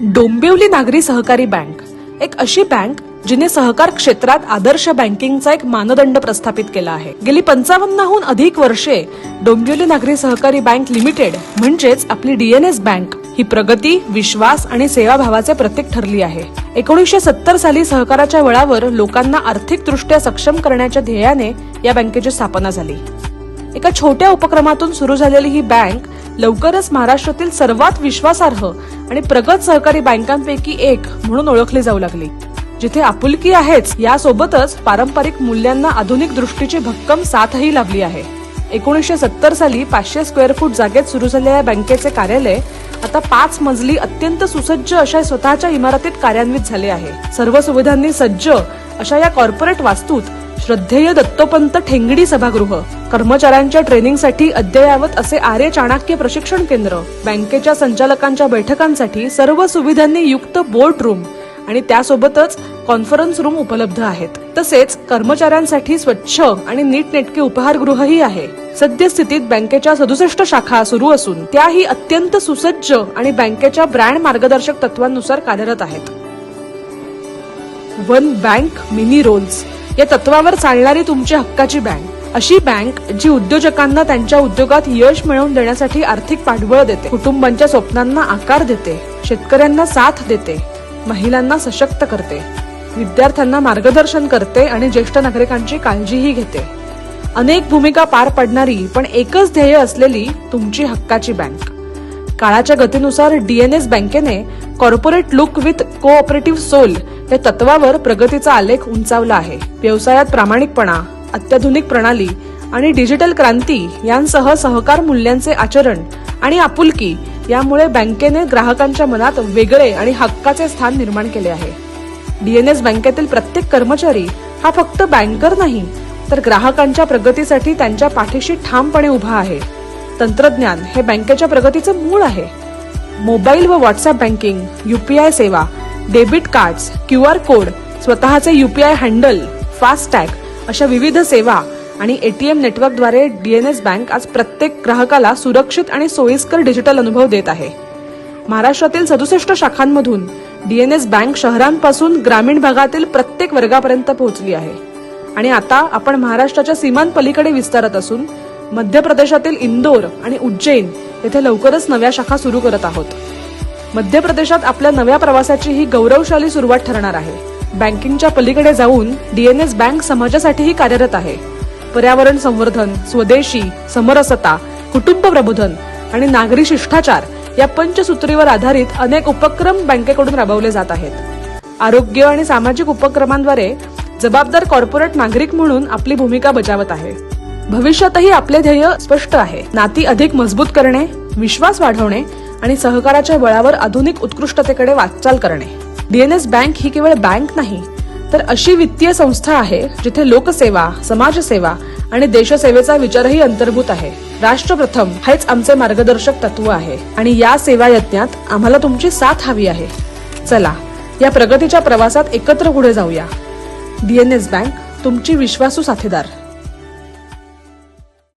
डोंबिवली नागरी सहकारी बँक एक अशी बँक जिने सहकार क्षेत्रात आदर्श बँकिंगचा एक मानदंड प्रस्थापित केला आहे. गेली पंचावन्नहून अधिक वर्षे डोंबिवली नागरी सहकारी बँक लिमिटेड म्हणजेच आपली डीएनएस बँक ही प्रगती विश्वास आणि सेवाभावाचे प्रतीक ठरली आहे. एकोणीसशे सत्तर साली सहकाराच्या वळावर लोकांना आर्थिकदृष्ट्या सक्षम करण्याच्या ध्येयाने या बँकेची स्थापना झाली. एका छोट्या उपक्रमातून सुरू झालेली ही बँक लवकरच महाराष्ट्रातील सर्वात विश्वासार्ह आणि प्रगत सहकारी बँकांपैकी एक म्हणून ओळखली जाऊ लागली. जिथे आपुलकी आहेच यासोबतच पारंपरिक मूल्यांना आधुनिक दृष्टीची भक्कम साथही लाभली आहे. एकोणीसशे सत्तर साली पाचशे स्क्वेअर फूट जागेत सुरू झालेल्या बँकेचे कार्यालय आता पाच मजली अत्यंत सुसज्ज अशा स्वतःच्या इमारतीत कार्यान्वित झाले आहे. सर्व सुविधांनी सज्ज अशा या कॉर्पोरेट वास्तूत श्रद्धेय दत्तोपंत ठेंगडी सभागृह. कर्मचाऱ्यांच्या ट्रेनिंगसाठी अद्ययावत असे आर्य चाणक्य प्रशिक्षण केंद्र. बँकेच्या संचालकांच्या बैठकांसाठी सर्व सुविधांनी युक्त बोर्ड रूम आणि त्यासोबतच कॉन्फरन्स रूम उपलब्ध आहेत. तसेच कर्मचाऱ्यांसाठी स्वच्छ आणि नीटनेटके उपहारगृहही आहे. सद्यस्थितीत बँकेच्या सदुसष्ट शाखा सुरू असून त्याही अत्यंत सुसज्ज आणि बँकेच्या ब्रँड मार्गदर्शक तत्वांनुसार कार्यरत आहेत. One bank many roles. या तत्वावर चालणारी तुमची हक्काची बँक अशी बँक जी उद्योजकांना त्यांच्या उद्योगात यश मिळवून देण्यासाठी आर्थिक पाठबळ देते. कुटुंबांच्या स्वप्नांना आकार देते. शेतकऱ्यांना साथ देते. महिलांना सशक्त करते. विद्यार्थ्यांना मार्गदर्शन करते आणि ज्येष्ठ नागरिकांची काळजीही घेते. अनेक भूमिका पार पडणारी पण एकच ध्येय असलेली तुमची हक्काची बँक काळाच्या गतीनुसार डीएनएस बँकेने corporate look with cooperative soul या तत्वावर प्रगतीचा आलेख उंचावला आहे. व्यवसायात प्रामाणिकपणा अत्याधुनिक प्रणाली आणि डिजिटल क्रांती यांसह सहकार मूल्यांचे आचरण आणि आपुलकी यामुळे बँकेने ग्राहकांच्या मनात वेगळे आणि हक्काचे स्थान निर्माण केले आहे. डीएनएस बँकेतील प्रत्येक कर्मचारी हा फक्त बँकर नाही तर ग्राहकांच्या प्रगतीसाठी त्यांच्या पाठीशी ठामपणे उभा आहे. तंत्रज्ञान हे बँकेच्या प्रगतीचे मूळ आहे. मोबाईल व WhatsApp banking U P I सेवा debit cards Q R code स्वतःचे U P I handle FASTag अशा विविध सेवा आणि एटीएम नेटवर्कद्वारे डीएनएस बँक आज प्रत्येक ग्राहकाला सुरक्षित आणि सोयीस्कर डिजिटल अनुभव देत आहे. महाराष्ट्रातील सदुसष्ट शाखांमधून डीएनएस बँक शहरांपासून ग्रामीण भागातील प्रत्येक वर्गापर्यंत पोहोचली आहे. आणि आता आपण महाराष्ट्राच्या सीमांपलीकडे विस्तारत असून मध्य प्रदेशातील इंदोर आणि उज्जैन येथे लवकरच नव्या शाखा सुरू करत आहोत. मध्य प्रदेशात आपल्या नव्या प्रवासाची ही गौरवशाली सुरुवात ठरणार आहे. बँकिंगच्या पलीकडे जाऊन डीएनएस बँक समाजासाठीही कार्यरत आहे. पर्यावरण संवर्धन स्वदेशी समरसता कुटुंब प्रबोधन आणि नागरी शिष्टाचार या पंचसूत्रीवर आधारित अनेक उपक्रम बँकेकडून राबवले जात आहेत. आरोग्य आणि सामाजिक उपक्रमांद्वारे जबाबदार कॉर्पोरेट नागरिक म्हणून आपली भूमिका बजावत आहे. भविष्यातही आपले ध्येय स्पष्ट आहे. नाती अधिक मजबूत करणे विश्वास वाढवणे आणि सहकाराच्या बळावर आधुनिक उत्कृष्टतेकडे वाटचाल करणे. डीएनएस बँक ही केवळ बँक नाही तर अशी वित्तीय संस्था आहे जिथे लोकसेवा समाजसेवा आणि देशसेवेचा विचारही अंतर्भूत आहे. राष्ट्रप्रथम हेच आमचे मार्गदर्शक तत्व आहे आणि या सेवा यज्ञात आम्हाला तुमची साथ हवी आहे. चला या प्रगतीच्या प्रवासात एकत्र पुढे जाऊया. डीएनएस बँक तुमची विश्वासू साथीदार.